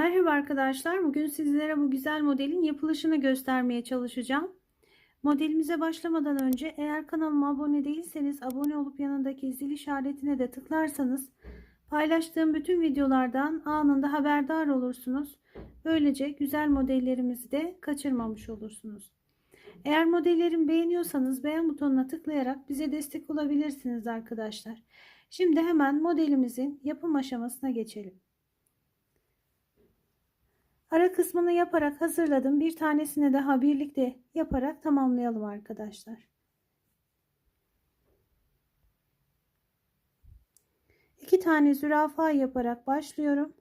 Merhaba arkadaşlar. Bugün sizlere bu güzel modelin yapılışını göstermeye çalışacağım. Modelimize başlamadan önce eğer kanalıma abone değilseniz abone olup yanındaki zil işaretine de tıklarsanız paylaştığım bütün videolardan anında haberdar olursunuz. Böylece güzel modellerimizi de kaçırmamış olursunuz. Eğer modellerimi beğeniyorsanız beğen butonuna tıklayarak bize destek olabilirsiniz arkadaşlar. Şimdi hemen modelimizin yapım aşamasına geçelim. Ara kısmını yaparak hazırladım. Bir tanesini daha birlikte yaparak tamamlayalım arkadaşlar. İki tane zürafa yaparak başlıyorum.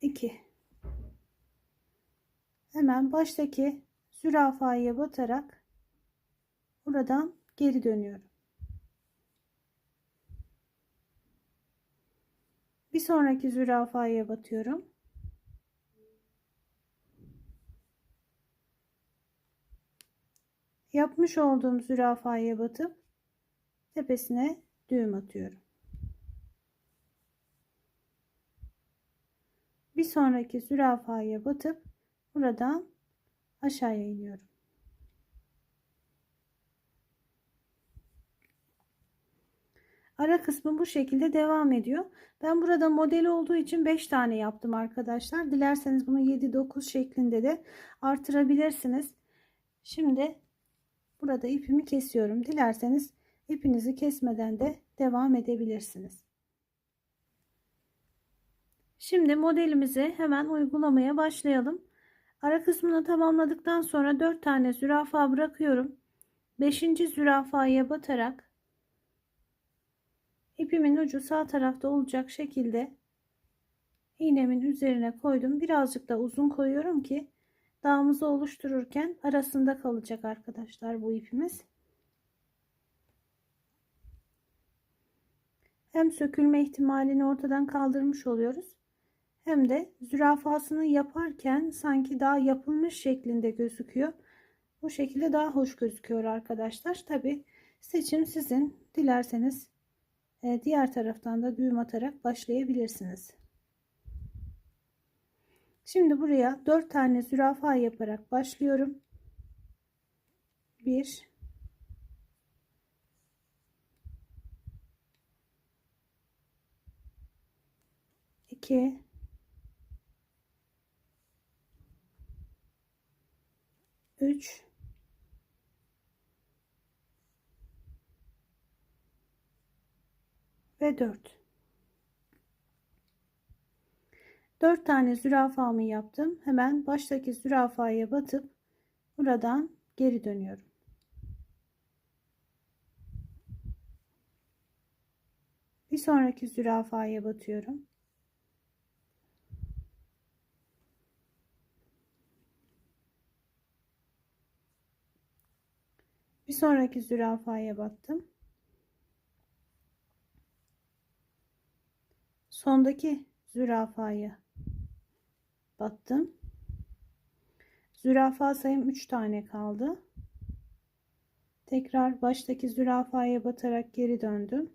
İki. Hemen baştaki zürafaya batarak buradan geri dönüyorum. Bir sonraki zürafaya batıyorum. Yapmış olduğum zürafaya batıp tepesine düğüm atıyorum. Bir sonraki zürafaya batıp buradan aşağıya iniyorum. Ara kısmı bu şekilde devam ediyor. Ben burada model olduğu için 5 tane yaptım arkadaşlar. Dilerseniz bunu 7-9 şeklinde de artırabilirsiniz. Şimdi burada ipimi kesiyorum. Dilerseniz ipinizi kesmeden de devam edebilirsiniz. Şimdi modelimizi hemen uygulamaya başlayalım. Ara kısmını tamamladıktan sonra 4 tane zürafa bırakıyorum. 5. zürafaya batarak ipimin ucu sağ tarafta olacak şekilde iğnemin üzerine koydum. Birazcık da uzun koyuyorum ki dağımızı oluştururken arasında kalacak arkadaşlar bu ipimiz. Hem sökülme ihtimalini ortadan kaldırmış oluyoruz hem de zürafasını yaparken sanki daha yapılmış şeklinde gözüküyor. Bu şekilde daha hoş gözüküyor arkadaşlar. Tabi seçim sizin. Dilerseniz e, diğer taraftan da düğüm atarak başlayabilirsiniz. Şimdi buraya 4 tane zürafa yaparak başlıyorum. 1 2 3 ve 4 4 tane zürafamı yaptım. Hemen baştaki zürafaya batıp buradan geri dönüyorum. Bir sonraki zürafaya batıyorum Bir sonraki zürafaya battım. Sondaki zürafaya battım. Zürafa sayım 3 tane kaldı. Tekrar baştaki zürafaya batarak geri döndüm.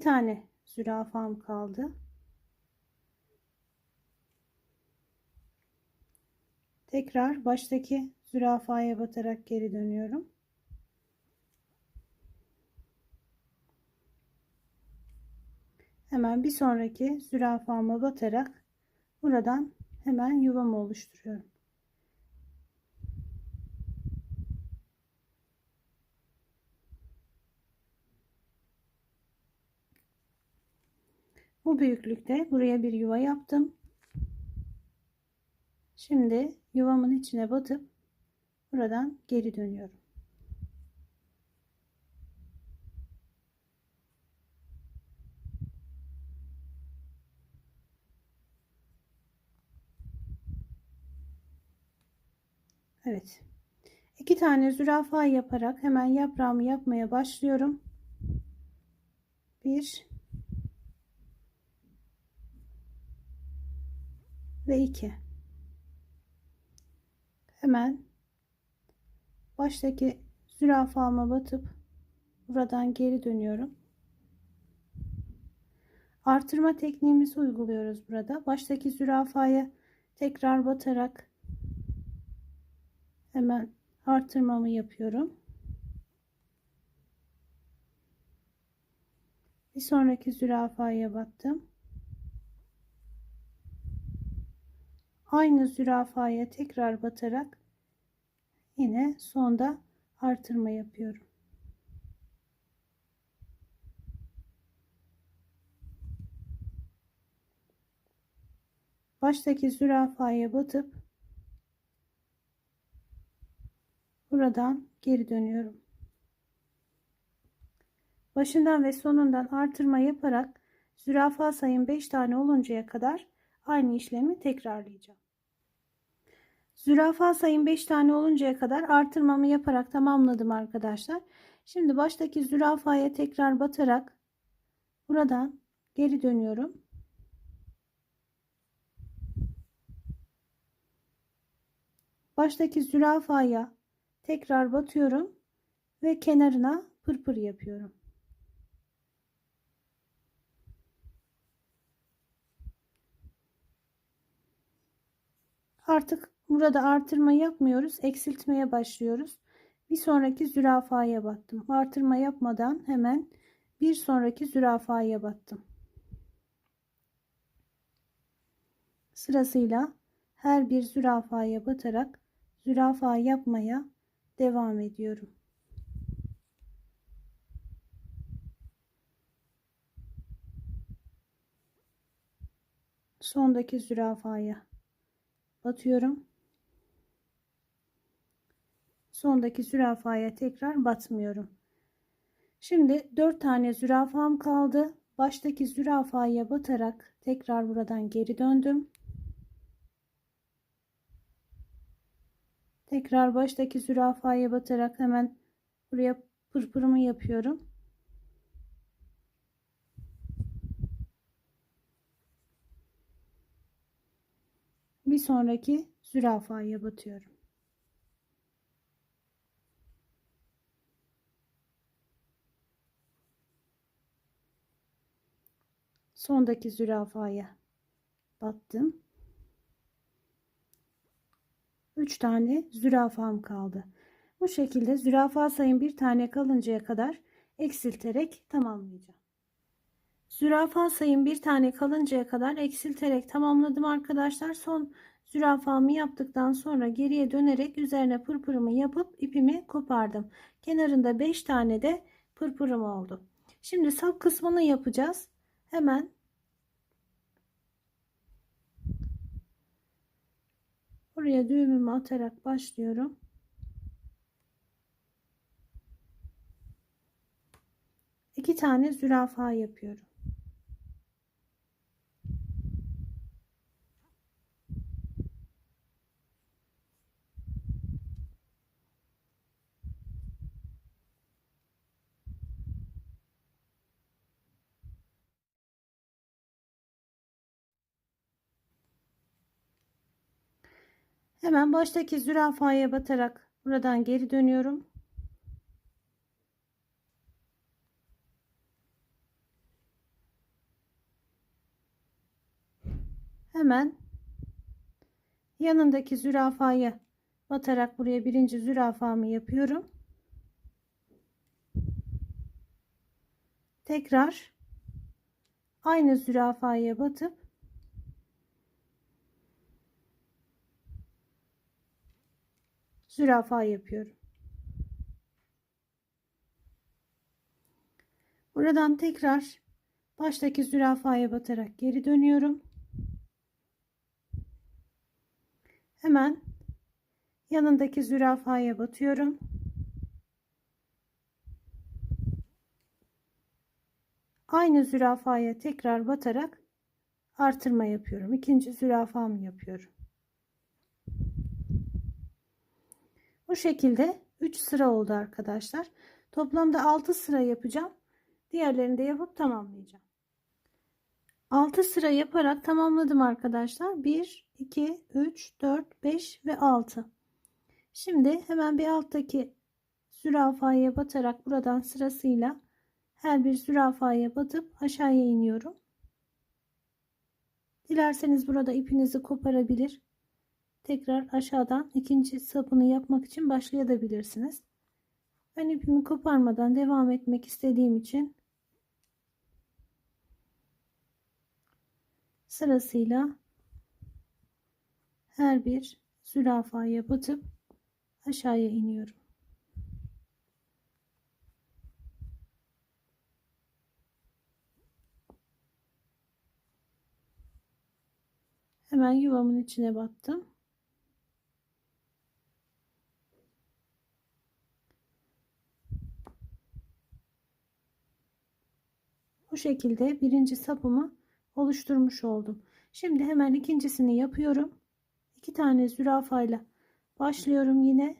İki tane zürafam kaldı. Tekrar baştaki zürafaya batarak geri dönüyorum. Hemen bir sonraki zürafama batarak buradan hemen yuvamı oluşturuyorum. Bu büyüklükte buraya bir yuva yaptım. Şimdi yuvamın içine batıp buradan geri dönüyorum. Evet. İki tane zürafa yaparak hemen yaprağımı yapmaya başlıyorum. Bir ve iki. Hemen baştaki zürafama batıp buradan geri dönüyorum. Artırma tekniğimizi uyguluyoruz burada. Baştaki zürafaya tekrar batarak hemen artırmamı yapıyorum. Bir sonraki zürafaya battım. Aynı zürafaya tekrar batarak yine sonda artırma yapıyorum. Baştaki zürafaya batıp buradan geri dönüyorum. Başından ve sonundan artırma yaparak zürafa sayım 5 tane oluncaya kadar aynı işlemi tekrarlayacağım. Zürafa sayım 5 tane oluncaya kadar artırmamı yaparak tamamladım arkadaşlar. Şimdi baştaki zürafaya tekrar batarak buradan geri dönüyorum. Baştaki zürafaya tekrar batıyorum ve kenarına pırpır yapıyorum. Artık burada artırma yapmıyoruz. Eksiltmeye başlıyoruz. Bir sonraki zürafaya battım. Artırma yapmadan hemen bir sonraki zürafaya battım. Sırasıyla her bir zürafaya batarak zürafa yapmaya devam ediyorum. Sondaki zürafaya batıyorum. Sondaki zürafaya tekrar batmıyorum. Şimdi 4 tane zürafam kaldı. Baştaki zürafaya batarak tekrar buradan geri döndüm. Tekrar baştaki zürafaya batarak hemen buraya pırpırımı yapıyorum. Bir sonraki zürafaya batıyorum. Sondaki zürafaya battım. 3 tane zürafam kaldı. Bu şekilde zürafa sayım bir tane kalıncaya kadar eksilterek tamamlayacağım. Zürafa sayım bir tane kalıncaya kadar eksilterek tamamladım arkadaşlar. Son zürafamı yaptıktan sonra geriye dönerek üzerine pırpırımı yapıp ipimi kopardım. Kenarında 5 tane de pırpırım oldu. Şimdi sap kısmını yapacağız. Hemen Buraya düğümümü atarak başlıyorum. İki tane zürafa yapıyorum. Hemen baştaki zürafaya batarak buradan geri dönüyorum. Hemen yanındaki zürafayı batarak buraya birinci zürafamı yapıyorum. Tekrar aynı zürafaya batıp zürafa yapıyorum. Buradan tekrar baştaki zürafaya batarak geri dönüyorum. Hemen yanındaki zürafaya batıyorum. Aynı zürafaya tekrar batarak artırma yapıyorum. İkinci zürafamı yapıyorum. Bu şekilde 3 sıra oldu arkadaşlar. Toplamda 6 sıra yapacağım. Diğerlerini de yapıp tamamlayacağım. 6 sıra yaparak tamamladım arkadaşlar. 1, 2, 3, 4, 5 ve 6. Şimdi hemen bir alttaki zürafaya batarak buradan sırasıyla her bir zürafaya batıp aşağıya iniyorum. Dilerseniz burada ipinizi koparabilir. Tekrar aşağıdan ikinci sapını yapmak için başlayabilirsiniz. Ben ipimi koparmadan devam etmek istediğim için sırasıyla her bir zürafaya batıp aşağıya iniyorum. Hemen yuvamın içine battım. Şekilde birinci sapımı oluşturmuş oldum. Şimdi hemen ikincisini yapıyorum. İki tane zürafayla başlıyorum yine.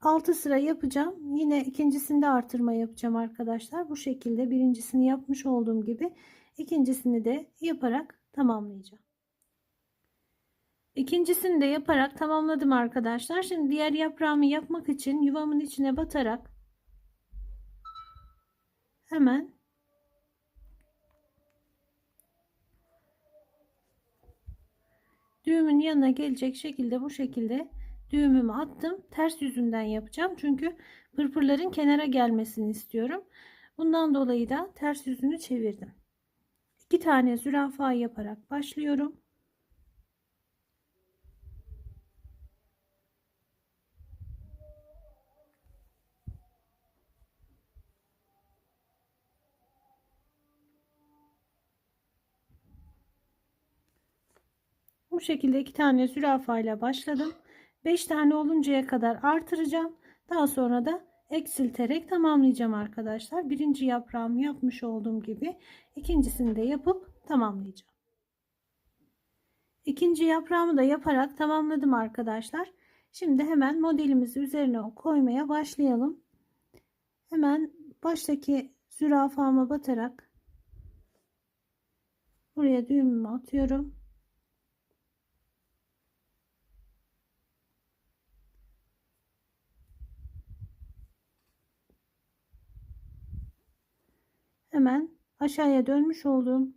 Altı sıra yapacağım. Yine ikincisinde artırma yapacağım arkadaşlar. Bu şekilde birincisini yapmış olduğum gibi ikincisini de yaparak tamamlayacağım. İkincisini de yaparak tamamladım arkadaşlar. Şimdi diğer yaprağımı yapmak için yuvamın içine batarak hemen düğümün yanına gelecek şekilde bu şekilde düğümümü attım. Ters yüzünden yapacağım. Çünkü pırpırların kenara gelmesini istiyorum. Bundan dolayı da ters yüzünü çevirdim. İki tane zürafa yaparak başlıyorum. Bu şekilde iki tane zürafa ile başladım. 5 tane oluncaya kadar artıracağım. Daha sonra da eksilterek tamamlayacağım arkadaşlar. Birinci yaprağımı yapmış olduğum gibi ikincisini de yapıp tamamlayacağım. İkinci yaprağımı da yaparak tamamladım arkadaşlar. Şimdi hemen modelimizi üzerine koymaya başlayalım. Hemen baştaki zürafama batarak buraya düğümümü atıyorum. Hemen aşağıya dönmüş olduğum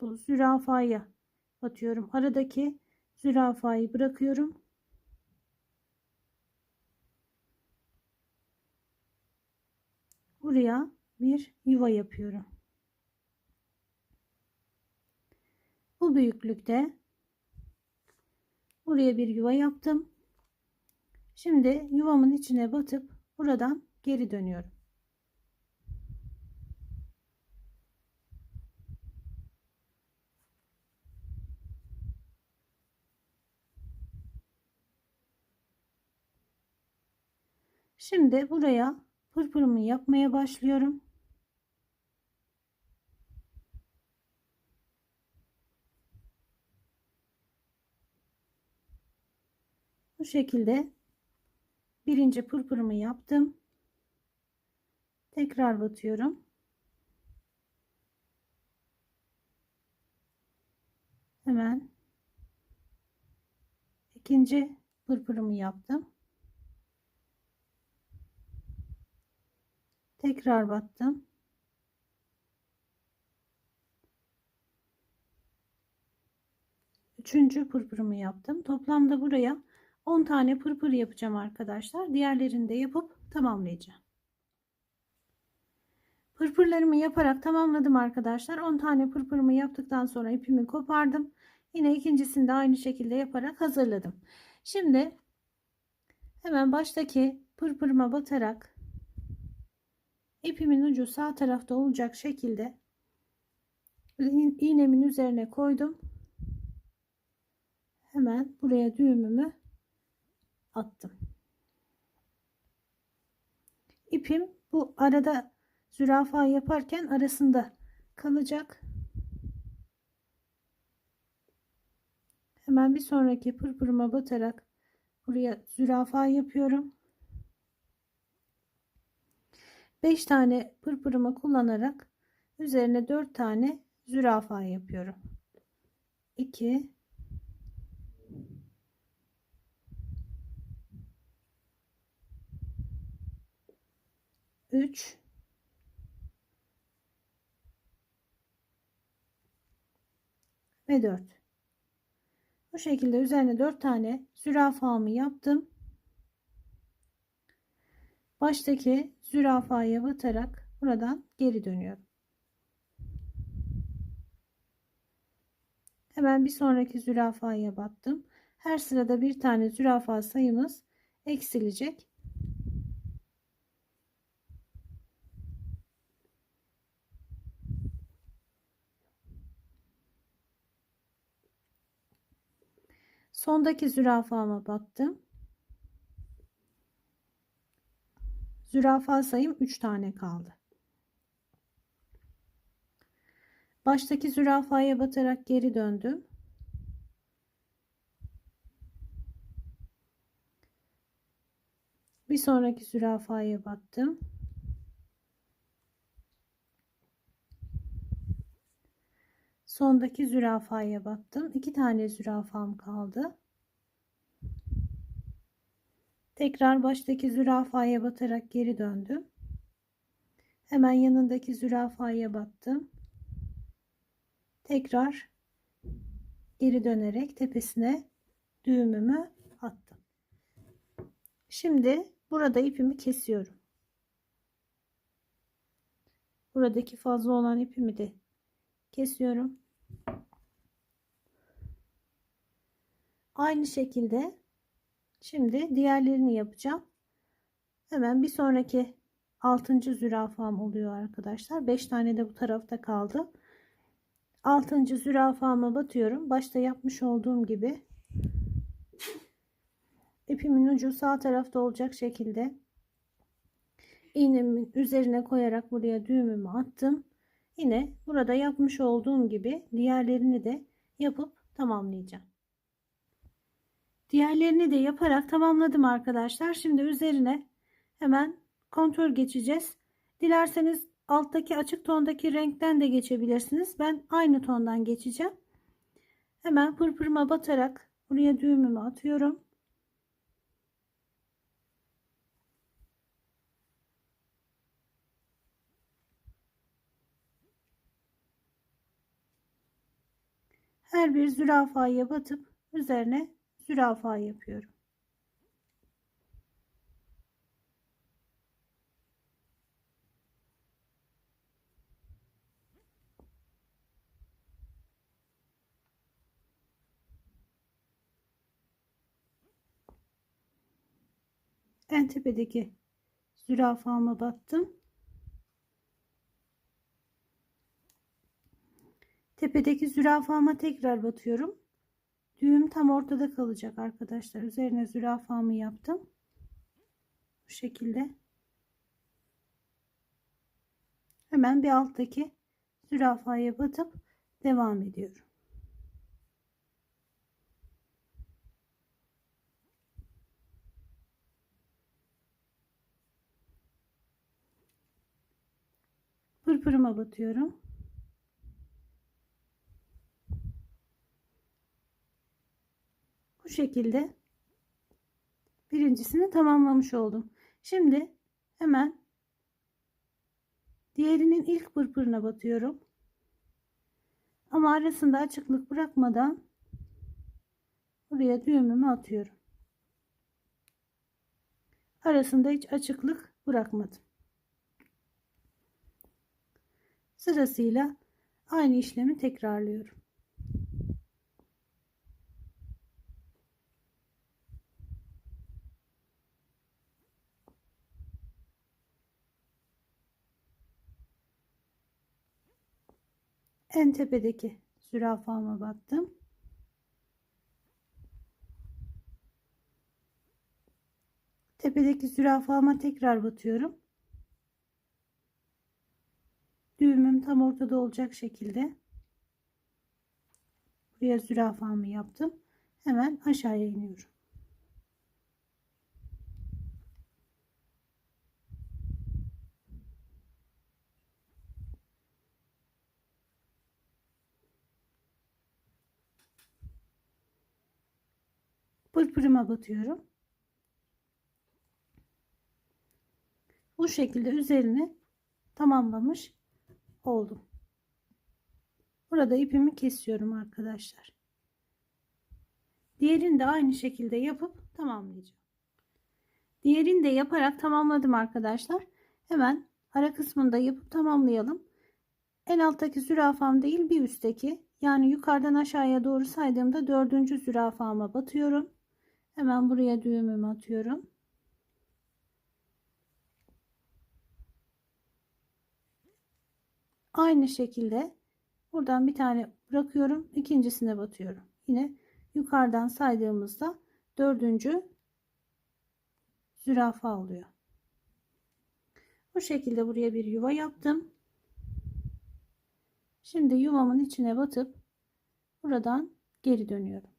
bu zürafaya batıyorum. Aradaki zürafayı bırakıyorum. Buraya bir yuva yapıyorum. Bu büyüklükte buraya bir yuva yaptım. Şimdi yuvamın içine batıp buradan geri dönüyorum. Şimdi buraya pırpırımı yapmaya başlıyorum. Bu şekilde birinci pırpırımı yaptım. Tekrar batıyorum. Hemen ikinci pırpırımı yaptım. Tekrar battım. Üçüncü pırpırımı yaptım. Toplamda buraya 10 tane pırpır yapacağım arkadaşlar. Diğerlerini de yapıp tamamlayacağım. Pırpırlarımı yaparak tamamladım arkadaşlar. 10 tane pırpırımı yaptıktan sonra ipimi kopardım. Yine ikincisini de aynı şekilde yaparak hazırladım. Şimdi hemen baştaki pırpırıma batarak ipimin ucu sağ tarafta olacak şekilde iğnemin üzerine koydum. Hemen buraya düğümümü attım. İpim bu arada zürafa yaparken arasında kalacak. Hemen bir sonraki pırpırıma batarak buraya zürafa yapıyorum. 5 tane pırpırımı kullanarak üzerine 4 tane zürafa yapıyorum. 2 3 ve 4 bu şekilde üzerine 4 tane zürafamı yaptım baştaki zürafaya batarak buradan geri dönüyorum. Hemen bir sonraki zürafaya battım. Her sırada bir tane zürafa sayımız eksilecek. Sondaki zürafama battım. Zürafa sayım 3 tane kaldı. Baştaki zürafaya batarak geri döndüm. Bir sonraki zürafaya battım. Sondaki zürafaya battım. İki tane zürafam kaldı. Tekrar baştaki zürafaya batarak geri döndüm. Hemen yanındaki zürafaya battım. Tekrar geri dönerek tepesine düğümümü attım. Şimdi burada ipimi kesiyorum. Buradaki fazla olan ipimi de kesiyorum. Aynı şekilde şimdi diğerlerini yapacağım. Hemen bir sonraki 6. zürafam oluyor arkadaşlar. 5 tane de bu tarafta kaldı. 6. zürafama batıyorum. Başta yapmış olduğum gibi ipimin ucu sağ tarafta olacak şekilde iğnemin üzerine koyarak buraya düğümümü attım. Yine burada yapmış olduğum gibi diğerlerini de yapıp tamamlayacağım. Diğerlerini de yaparak tamamladım arkadaşlar. Şimdi üzerine hemen kontör geçeceğiz. Dilerseniz alttaki açık tondaki renkten de geçebilirsiniz. Ben aynı tondan geçeceğim. Hemen pırpırıma batarak buraya düğümümü atıyorum. Her bir zürafaya batıp üzerine zürafa yapıyorum. En tepedeki zürafama battım. Tepedeki zürafama tekrar batıyorum. Düğüm tam ortada kalacak arkadaşlar. Üzerine zürafamı yaptım. Bu şekilde. Hemen bir alttaki zürafaya batıp devam ediyorum. Pırpırıma batıyorum. Şekilde birincisini tamamlamış oldum. Şimdi hemen diğerinin ilk pırpırına batıyorum. Ama arasında açıklık bırakmadan buraya düğümümü atıyorum. Arasında hiç açıklık bırakmadım. Sırasıyla aynı işlemi tekrarlıyorum. En tepedeki zürafama battım. Tepedeki zürafama tekrar batıyorum. Düğümüm tam ortada olacak şekilde buraya zürafamı yaptım. hemen aşağıya iniyorum. Pırpırıma batıyorum. Bu şekilde üzerini tamamlamış oldum. Burada ipimi kesiyorum arkadaşlar. Diğerini de aynı şekilde yapıp tamamlayacağım. Diğerini de yaparak tamamladım arkadaşlar. Hemen ara kısmında yapıp tamamlayalım. En alttaki zürafam değil bir üstteki yani yukarıdan aşağıya doğru saydığımda dördüncü zürafama batıyorum. Hemen buraya düğümümü atıyorum. Aynı şekilde buradan bir tane bırakıyorum. ikincisine batıyorum. Yine yukarıdan saydığımızda dördüncü zürafa oluyor. Bu şekilde buraya bir yuva yaptım. Şimdi yuvamın içine batıp buradan geri dönüyorum.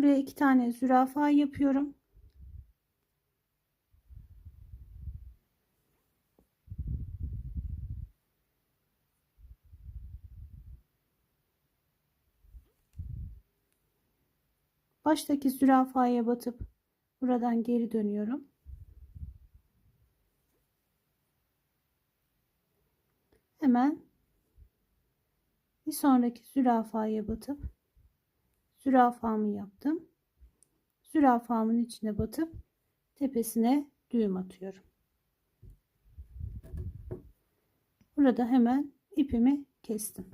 Buraya iki tane zürafa yapıyorum. Baştaki zürafaya batıp buradan geri dönüyorum. Hemen bir sonraki zürafaya batıp zürafamı yaptım. Zürafamın içine batıp tepesine düğüm atıyorum. Burada hemen ipimi kestim.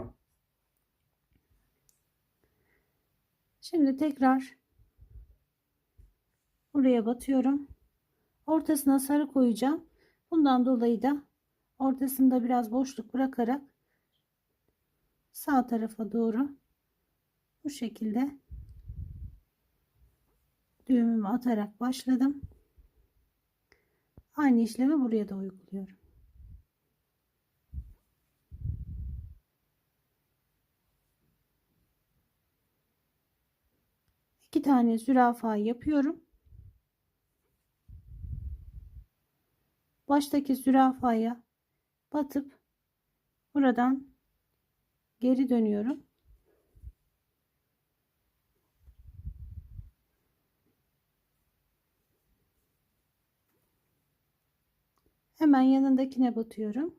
Şimdi tekrar buraya batıyorum. Ortasına sarı koyacağım. Bundan dolayı da ortasında biraz boşluk bırakarak sağ tarafa doğru bu şekilde düğümümü atarak başladım. Aynı işlemi buraya da uyguluyorum. İki tane zürafa yapıyorum. Baştaki zürafaya batıp buradan geri dönüyorum. Hemen yanındakine batıyorum.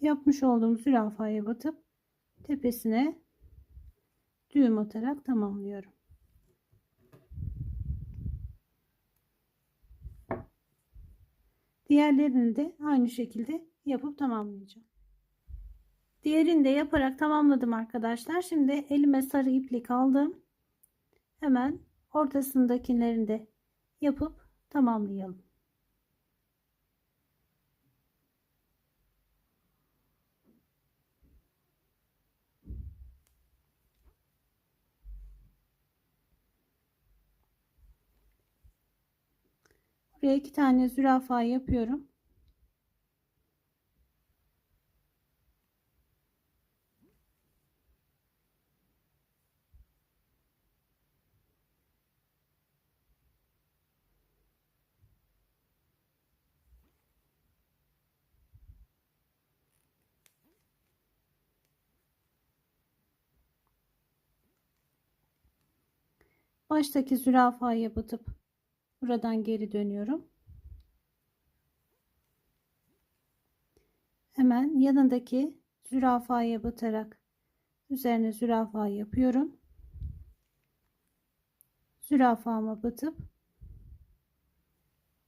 Yapmış olduğum zürafaya batıp tepesine düğüm atarak tamamlıyorum. Diğerlerini de aynı şekilde yapıp tamamlayacağım. Diğerini de yaparak tamamladım arkadaşlar. Şimdi elime sarı iplik aldım. Hemen ortasındakilerini de yapıp tamamlayalım. Buraya iki tane zürafa yapıyorum. Baştaki zürafaya batıp buradan geri dönüyorum. Hemen yanındaki zürafaya batarak üzerine zürafa yapıyorum. Zürafama batıp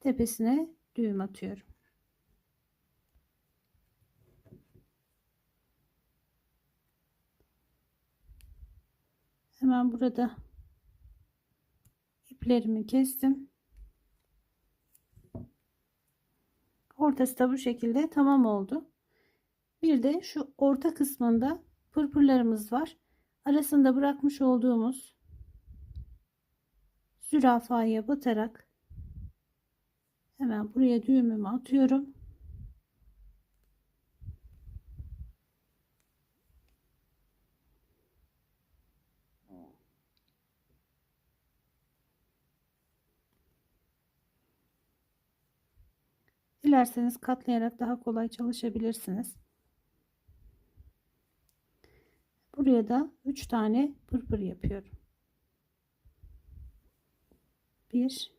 tepesine düğüm atıyorum. Hemen burada iplerimi kestim. Ortası da bu şekilde tamam oldu. Bir de şu orta kısmında pırpırlarımız var. Arasında bırakmış olduğumuz zürafaya batarak hemen buraya düğümümü atıyorum. Dilerseniz katlayarak daha kolay çalışabilirsiniz. Buraya da 3 tane pırpır yapıyorum. 1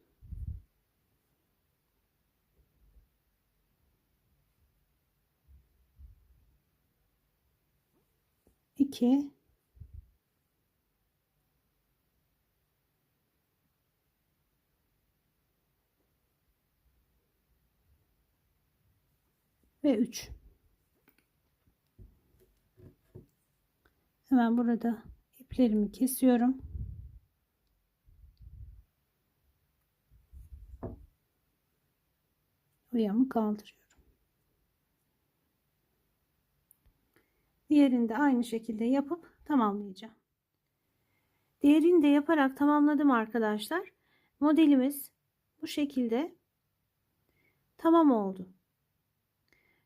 2 ve 3 hemen burada iplerimi kesiyorum. Uyamı kaldırıyorum. Diğerini de aynı şekilde yapıp tamamlayacağım. Diğerini de yaparak tamamladım arkadaşlar. Modelimiz bu şekilde tamam oldu